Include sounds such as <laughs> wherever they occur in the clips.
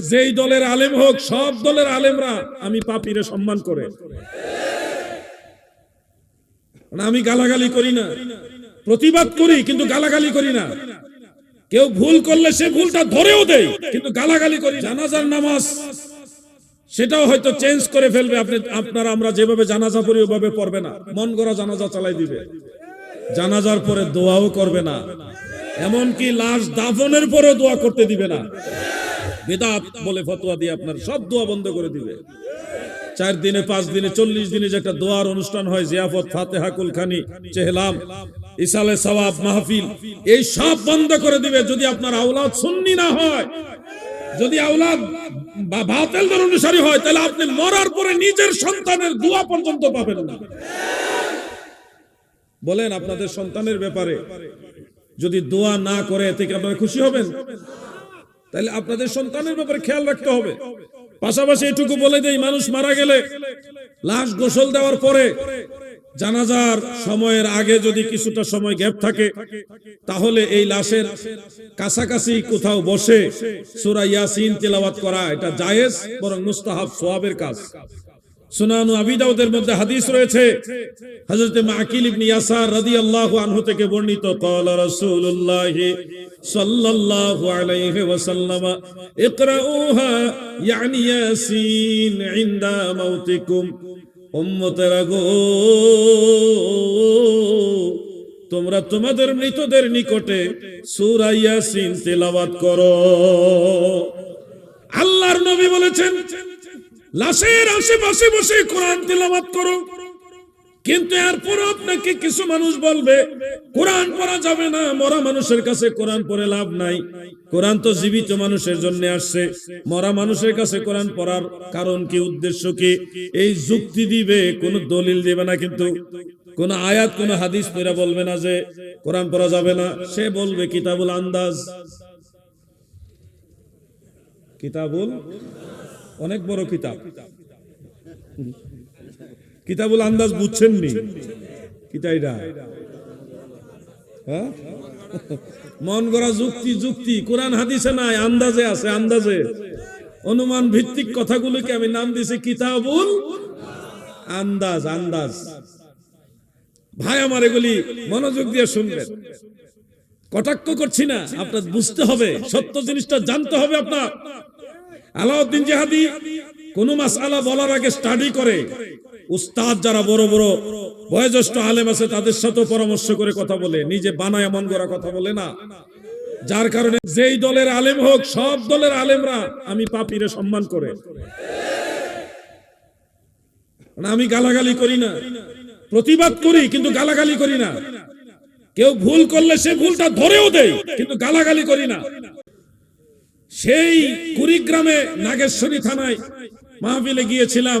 যেই দলের আলেম হোক, সব দলের আলেমরা আমি পাপিরে সম্মান করে। আমি গালাগালি করি না। প্রতিবাদ করি, কিন্তু গালাগালি করি না। কেউ ভুল করলে সে ভুলটা ধরেও দেয়, কিন্তু গালাগালি করি। জানাজার নামাজ, সেটাও হয়তো চেঞ্জ করে ফেলবে। আপনি, আপনারা, আমরা যেভাবে জানাজা পড়ি, ওভাবে পড়বে না। মন গড়া জানাজা চালাই দিবে। জানাজার পরে দোয়াও করবে না। এমনকি লাশ দাফনের পরেও দোয়া করতে দিবে না। বেদাত বলে ফতোয়া দিয়ে আপনার সব দোয়া বন্ধ করে দিবে। চার দিনে, পাঁচ দিনে, চল্লিশ দিনে যে একটা দোয়ার অনুষ্ঠান হয়, জিয়াফত, ফাতেহা, কুলখানি, চেহলাম, ইসালে সওয়াব, মাহফিল, এই সব বন্ধ করে দিবে যদি আপনার আওলাদ সুন্নি না হয়। যদি আওলাদ বা বাতিলদের অনুসারী হয়, তাহলে আপনি মরার পরে নিজের সন্তানের দোয়া পর্যন্ত পাবেন না। বলেন, আপনাদের সন্তানের ব্যাপারে যদি দোয়া না করে, এতে কি আপনারা খুশি হবেন? তাহলে আপনাদের সন্তানের ব্যাপারে খেয়াল রাখতে হবে। পাশাপাশি এটুকু বলে দেই, মানুষ মারা গেলে লাশ গোসল দেওয়ার পরে জানাজার সময়ের আগে যদি কিছুটা সময় গ্যাপ থাকে, তাহলে এই লাশের কাছাকাছি কোথাও বসে সুরা ইয়াসিন তেলাওয়াত করা এটা জায়েজ, বরং মুস্তাহাব সোয়াবের কাজ। সুনানু আবি দাউদের মধ্যে হাদিস রয়েছে। হযরত মাকিল ইবনে ইয়াসার রাদিয়াল্লাহু আনহু থেকে বর্ণিত ক্বালা রাসূলুল্লাহ সাল্লাল্লাহু আলাইহি ওয়াসাল্লাম, ইকরাউহা ইয়ানি ইয়াসিন ইনদা মাউতিকুম, উম্মতেরা গো তোমরা তোমাদের মৃতদের নিকটে সূরা ইয়াসিন তেলাওয়াত করো। আল্লাহর নবী বলেছেন লাশের আশেপাশে বসে কোরআন তেলাওয়াত করো। কিন্তু এরপর আপনাকে কিছু মানুষ বলবে, কোরআন পড়া যাবে না, মরা মানুষের কাছে কোরআন পড়ে লাভ নাই। কোরআন তো জীবিত মানুষের জন্য আসছে। মরা মানুষের কাছে কোরআন পড়ার কারণ কি, উদ্দেশ্য কি? এই যুক্তি দিবে, কোন দলিল দিবে না কিন্তু। কোন আয়াত, কোন হাদিস পড়া বলবে না যে, কোরআন পড়া যাবে না। সে বলবে, কিতাবুল আন্দাজ। কিতাবুল অনেক বড় কিতাব। কিতাবুল আন্দাজ বুঝছেননি? কিতাইটা হ্যাঁ? মন গড়া যুক্তি যুক্তি। কোরআন হাদিসে নাই, আন্দাজে আছে, আন্দাজে। অনুমান ভিত্তিক কথাগুলোকে আমি নাম দিয়েছি কিতাবুল আন্দাজ আন্দাজ। ভাই আমার এগুলি মনোযোগ দিয়ে শুনবেন। কটাক্ষ করছি না, আপনার বুঝতে হবে, সত্য জিনিসটা জানতে হবে আপনার। আলাউদ্দিন জাহাদি কোন মাসআলা বলার আগে স্টাডি করে। উস্তাদ যারা বড় বড় বয়োজ্যেষ্ঠ আলেম আছে তাদের সাথে পরামর্শ করে কথা বলে। নিজে বানায় এমন করা কথা বলে না। যার কারণে যেই দলের আলেম হোক সব দলের আলেমরা আমি পাপিরে সম্মান করে। না, আমি গালাগালি করি না। প্রতিবাদ করি কিন্তু গালাগালি করি না। কেউ ভুল করলে সে ভুলটা ধরেও দেয় কিন্তু গালাগালি করি না। সেই কুড়িগ্রামে নাগেশ্বরী থানায় মাহফিলে গিয়েছিলাম।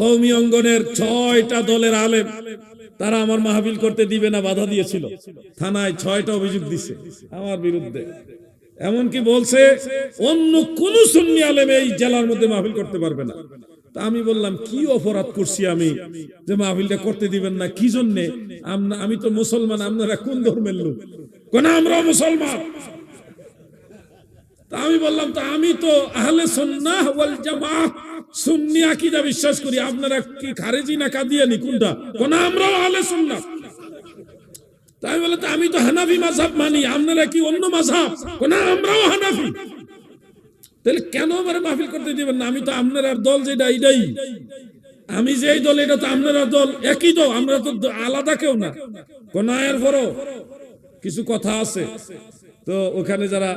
কৌমি অঙ্গনের ছয়টা দলের আলেম, তারা আমার মাহফিল করতে দিবে না, বাধা দিয়েছিল। থানায় ছয়টা অভিযোগ দিছে আমার বিরুদ্ধে। এমনকি বলছে, অন্য কোন সুন্নি আলেম এই জেলার মধ্যে মাহফিল করতে পারবে না। তা আমি বললাম, কি অপরাধ করছি আমি যে মাহফিলটা করতে দিবেন না? কি জন্যে? আমি তো মুসলমান, আপনারা কোন ধর্মের লোক? কোন আমরা মুসলমান। তা আমি বললাম, তা আমি তো আহলে সুন্নাহ ওয়াল জামাত সুন্নি আকীদা বিশ্বাস করি। আপনারা কি খারেজি না কাদিয়ানি? কোনটা? কোন আমরাও আহলে সুন্নাহ। তা আমি বললাম, তা আমি তো হানাফি মাযহাব মানি। আপনারা কি অন্য মাযহাব? কোন আমরাও হানাফি? তাহলে কেন আমার মাহফিল করতে দিবেন না? আমি তো আপনার দল যেটা এটাই আমি যেই দল, এটা তো আপনারা দল একই দল। আমরা তো আলাদা কেউ না। কোন আয়ের পরও কিছু কথা আছে। তো ওখানে যারা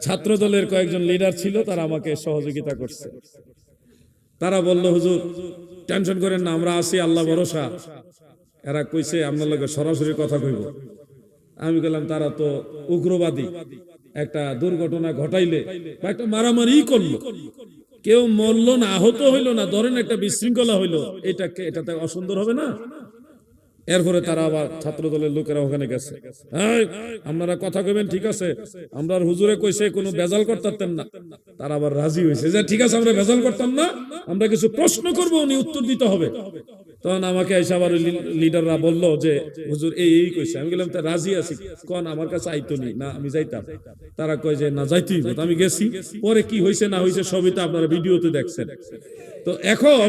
ছাত্র দলের কয়েকজন লিডার ছিল, তারা আমাকে সহযোগিতা করছে। তারা বলল, হুজুর, টেনশন করেন না, আমরা আছি, আল্লাহ ভরসা। এরা কইছে, আপনার লগে সরাসরি কথা কইব। আমি গেলাম তারা তো উগ্রবাদী। একটা দুর্ঘটনা ঘটাইলে বা একটা মারামারি করল। কেউ মরল না, আহত হইল না, ধরেন একটা বিশৃঙ্খলা হইল, এটাকে, এটাতে অসুন্দর হবে না? এরপরে তারা আবার ছাত্র দলের লোকেরা ওখানে গেছে। আপনারা কথা কইবেন, ঠিক আছে? আমরা হুজুরে কইছে, কোনো বেজাল করতেন না। তারা আবার রাজি হয়েছে যে, ঠিক আছে, আমরা বেজাল করতাম না, আমরা কিছু প্রশ্ন করব, উনি উত্তর দিতে হবে। তখন আমাকে এসে আবার লিডাররা বলল যে, হুজুর, এই এই কইছে। আমি গেলাম তা রাজি আছি। কোন, আমার কাছে আইতো নি। না, আমি যাইতাম। তারা কয় যে, না, যাইতেই। আমি গেছি। পরে কি হয়েছে না হয়েছে সবই তো আপনারা ভিডিওতে দেখছেন। তো এখন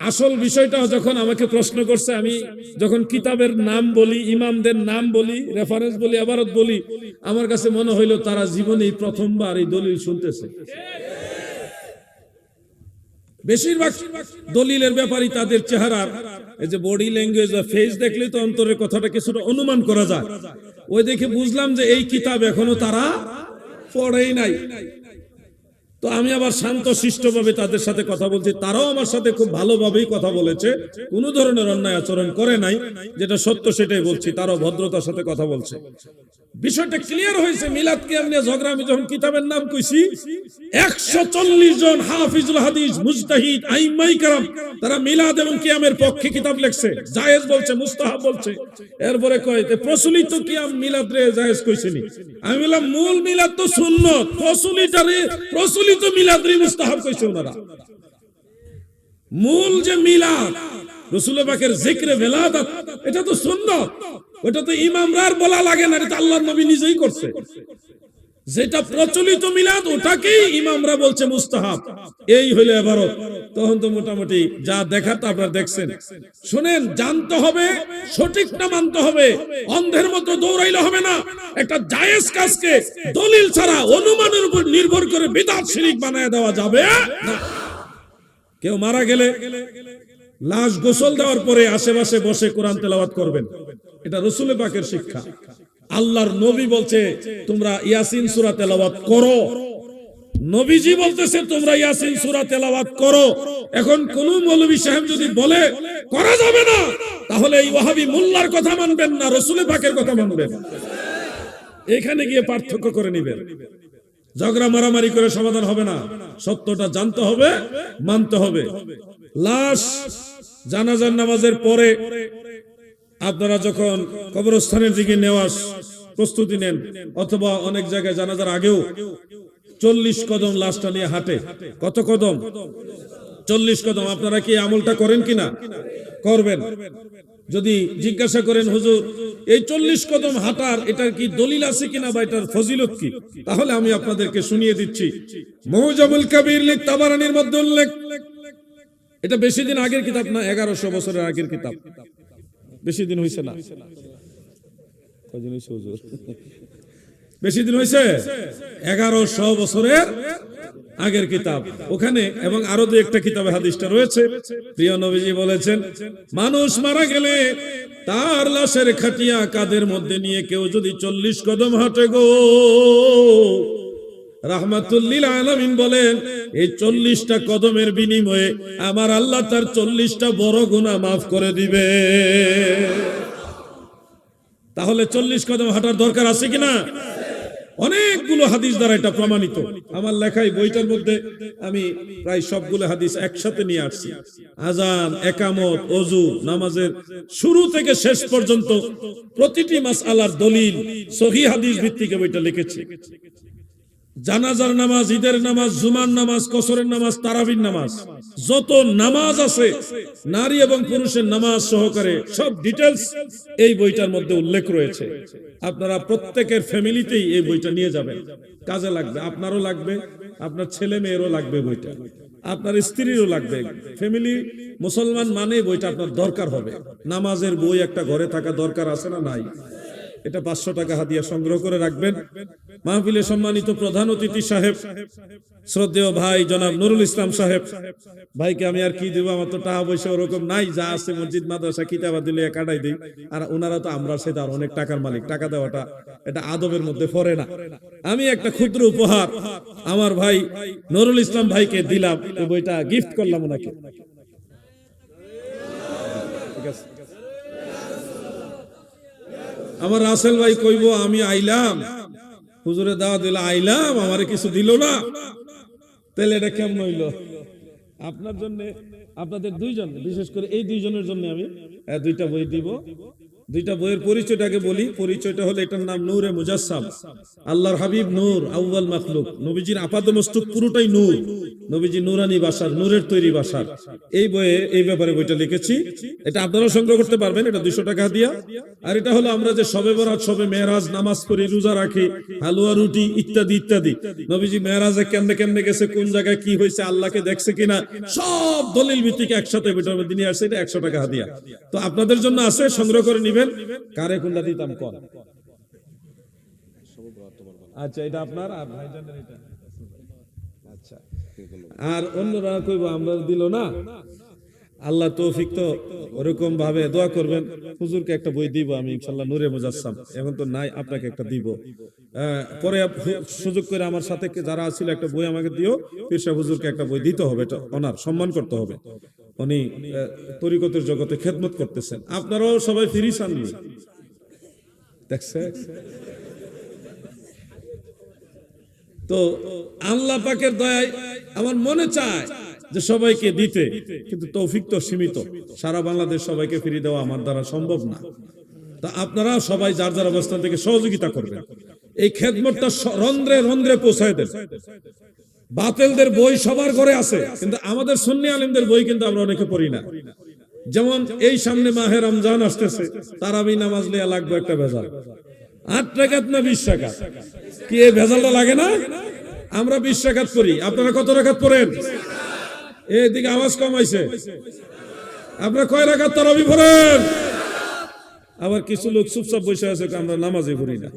আসল বিষয়টা যখন আমাকে প্রশ্ন করছে, আমি যখন কিতাবের নাম বলি, ইমামদের নাম বলি রেফারেন্স বলি, আবারত বলি, আমার কাছে মনে হইল তারা জীবনে প্রথমবার এই দলিল শুনতেছে। বেশিরভাগ দলিলের ব্যাপারই তাদের চেহারার। এই যে বডি ল্যাঙ্গুয়েজ বা ফেস দেখলে তো অন্তরের কথাটা কিছুটা অনুমান করা যায়। ওই দেখে বুঝলাম যে এই কিতাব এখনও তারা পড়েই নাই। তো আমি আবার শান্ত, শিষ্টভাবে তাদের সাথে কথা বলছি। তারাও আমার সাথে খুব ভালোভাবেই কথা বলেছে। কোনো ধরনের অন্যায় আচরণ করে নাই। যেটা সত্য সেটাই বলছি। তারাও ভদ্রতার সাথে কথা বলছে। বিষয়টা ক্লিয়ার হয়েছে। মিলাদ কিয়াম নিয়ে ঝগড়া। আমি যখন কিতাবের নাম কইছি, একশো চল্লিশ জন হাফিজুল হাদিস, মুজতাহিদ, আইমাই কারাম, তারা মিলাদ এবং কিয়ামের পক্ষে কিতাব লেখছে। জায়েজ বলছে, মুস্তাহাব বলছে। এরপরে কয় প্রচলিত কিয়াম মিলাদ রে জায়েজ কইছেনি আমি বললাম, মূল মিলাদ তো প্রচলিত রে প্রচলিত মিলাদ রে মুস্তাহাব কইছে ওনারা। মূল যে মিলাদ, রসুল পাকের জিক্রে ভেলাদাত এটা তো সুন্নত। ওটা তো ইমামরার বলা লাগে না, এটা আল্লাহ আল্লাহর নবী নিজেই করছে। যেটা প্রচলিত মিলাদ, ওটাকেই ইমামরা বলছে মুস্তাহাব। এই হইল এবারত তখন তো মোটামুটি যা দেখার তা আপনারা দেখছেন। শুনেন, জানতে হবে সঠিকটা মানতে হবে। অন্ধের মতো দৌড়াইলে হবে না। একটা জায়েজ কাজকে দলিল ছাড়া অনুমানের উপর নির্ভর করে বিদাত শিরিক বানায় দেওয়া যাবে না। কেউ মারা গেলে লাশ গোসল দেওয়ার পরে আশেপাশে বসে কোরআন তেলাওয়াত করবেন। এটা রসুলের পাকের শিক্ষা। আল্লাহর নবী বলছে, তোমরা ইয়াসিন সূরা তেলাওয়াত করো। নবীজি বলতেছে, তোমরা ইয়াসিন সূরা তেলাওয়াত করো। এখন কোন মৌলভী সাহেব যদি বলে, করা যাবে না, তাহলে এই ওয়াহাবি মোল্লার কথা মানবেন না, রসুলের পাকের কথা মানবেন। এখানে গিয়ে পার্থক্য করে নিবেন। ঝগড়া, মারামারি করে সমাধান হবে না। সত্যটা জানতে হবে, মানতে হবে। লাশ, জানাজার নামাজের পরে আপনারা যখন কবরস্থানের দিকে নেওয়ার প্রস্তুতি নেন, অথবা অনেক জায়গায় জানাজার আগেও চল্লিশ কদম লাশটা নিয়ে হাঁটে। কত কদম? চল্লিশ কদম। আপনারা কি আমলটা করেন কিনা? করবেন। যদি জিজ্ঞাসা করেন, হুজুর, এই চল্লিশ কদম হাঁটার এটার কি দলিল আছে কিনা বা এটার ফজিলত কি? তাহলে আমি আপনাদেরকে শুনিয়ে দিচ্ছি। মৌজামুল কবির লিখ তাবারানির মধ্যে উল্লেখ। এটা বেশি দিন আগের কিতাব না, এগারোশো বছরের আগের কিতাব। বেশি দিন হয়েছে না? কয়দিন হয়েছে হুজুর? <laughs> বেশি দিন হয়েছে এগারোশো বছরের আগের কিতাব। ওখানে এবং আরও দু একটা কিতাবে হাদিসটা রয়েছে। প্রিয় নবীজি বলেছেন মানুষ মারা গেলে তার লাশের খাটিয়া কাদের মধ্যে নিয়ে কেউ যদি চল্লিশ কদম হাঁটে গো? রাহমাতুল্লিল আলামিন বলেন, এই চল্লিশটা কদমের বিনিময়ে আমার আল্লাহ তার চল্লিশটা বড় গুণা মাফ করে দিবে। তাহলে চল্লিশ কদম হাঁটার দরকার আছে কিনা? অনেকগুলো হাদিস দ্বারা এটা প্রমাণিত। আমার লেখাই বইটার মধ্যে আমি প্রায় সবগুলো হাদিস একসাথে নিয়ে আসছি। আজান, একামত অজু নামাজের শুরু থেকে শেষ পর্যন্ত প্রতিটি মাস আলার দলিল সহি হাদিস ভিত্তিকে বইটা লিখেছি। জানাজার নামাজ, ঈদের নামাজ, জুমার নামাজ, কসরের নামাজ, তারাবির নামাজ, যত নামাজ আছে, নারী এবং পুরুষের নামাজ সহকারে সব ডিটেলস এই বইটার মধ্যে উল্লেখ রয়েছে। আপনারা প্রত্যেকের ফ্যামিলিতেই এই বইটা নিয়ে যাবেন। কাজে লাগবে, আপনারও লাগবে, আপনার ছেলে মেয়েরও লাগবে বইটা। আপনার স্ত্রীরও লাগবে। ফ্যামিলি মুসলমান মানে বইটা আপনার দরকার হবে। নামাজের বই একটা ঘরে থাকা দরকার আছে না নাই? এটা পাঁচশো টাকা হাদিয়া সংগ্রহ করে রাখবেন। মাহফিলে সম্মানিত প্রধান অতিথি সাহেব, শ্রদ্ধেয় ভাই জনাব নুরুল ইসলাম সাহেব, ভাইকে আমি আর কি দেবো? আমার তো টাকা পয়সা ওরকম নাই, যা আছে মসজিদ, মাদ্রাসা, কিতাবা দিলে কাটাই দিই। আর ওনারা তো আমরা সে তার অনেক টাকার মালিক, টাকা দেওয়াটা এটা আদবের মধ্যে পড়ে না। আমি একটা ক্ষুদ্র উপহার আমার ভাই নুরুল ইসলাম ভাইকে দিলাম বইটা গিফট করলাম ওনাকে। ঠিক আছে? আমার রাসেল ভাই কইব, আমি আইলাম। হুজুরে দাওয়া দিল, আইলাম, আমারে কিছু দিল না। তাহলে এটা কেমন হইল? আপনার জন্য, আপনাদের দুইজন, বিশেষ করে এই দুইজনের জন্য আমি দুইটা বই দিব। দুইটা বইয়ের পরিচয়টাকে বলি। পরিচয়টা হলো এটার নাম নূরে মুজাসসাম। আল্লাহর হাবিব নূর, আউয়াল মাখলুক। নবীজির আপাদমস্তক পুরোটাই নূর। নবীজি নূরানি বাসার, নূরের তৈরি বাসার। এই বইয়ে, এই ব্যাপারে বইটা লিখেছি। এটা আপনারাও সংগ্রহ করতে পারবেন, এটা দুশো টাকা দিয়া আর এটা হলো আমরা যে সবে বরাত, সবে মেহরাজ নামাজ পড়ি, রোজা রাখি, হালুয়া, রুটি ইত্যাদি ইত্যাদি। নবীজি মেহরাজে কেমনে কেমনে গেছে, কোন জায়গায় কি হয়েছে, আল্লাহকে দেখছে কিনা, সব দলিল ভিত্তিক একসাথে বইটার মধ্যে নিয়ে আসছে, এটা একশো টাকা দিয়া তো আপনাদের জন্য আছে, সংগ্রহ করে নিবেন। কারে কোনটা দিতাম কম আচ্ছা এটা আপনার আর আচ্ছা আর অন্যরা কইব, আমরা দিল না। আল্লাহ তৌফিক তো ওরকম ভাবে দোয়া করবেন। হুজুরকে একটা বই দিব আমি, ইনশাল্লাহ নূরে মুজাসসাম। এখন তো নাই, আপনাকে একটা দিব। পরে সুযোগ করে আমার সাথে যারা ছিল, একটা বই আমাকে দিও। পীরসা হুজুরকে একটা বই দিতে হবে, এটা ওনার, সম্মান করতে হবে। উনি তরিকতের জগতে খেদমত করতেছেন। আপনারাও সবাই ফিরি চাননি দেখছে তো আল্লাহ পাকের দয়ায় আমার মনে চায় যে সবাইকে দিতে, কিন্তু তৌফিক তো সীমিত। সারা বাংলাদেশ সবাইকে ফিরিয়ে দেওয়া আমার দ্বারা সম্ভব না। তা আপনারা সবাই যার যার অবস্থান থেকে সহযোগিতা করবেন। এই খেদমতটা রন্ধ্রে রন্ধ্রে পৌঁছায় দেন। বাতেলদের বই সবার ঘরে আছে, কিন্তু আমাদের সুন্নি আলিমদের বই কিন্তু আমরা অনেকে পড়ি না। যেমন, এই সামনে মাহে রমজান আসতেছে তারাবি নামাজ লিয়া লাগবে একটা ভেজাল। আট টাকাত না বিশ টাকা কি এই ভেজালটা লাগে না? আমরা বিশ টাকাত করি আপনারা কত টাকাত পড়েন? এইদিকে আওয়াজ কমাইছে আপনারা কয় রাখাত তারাবি পড়েন? আবার কিছু লোক চুপচাপ বসে আছে আমরা নামাজে পড়ি না।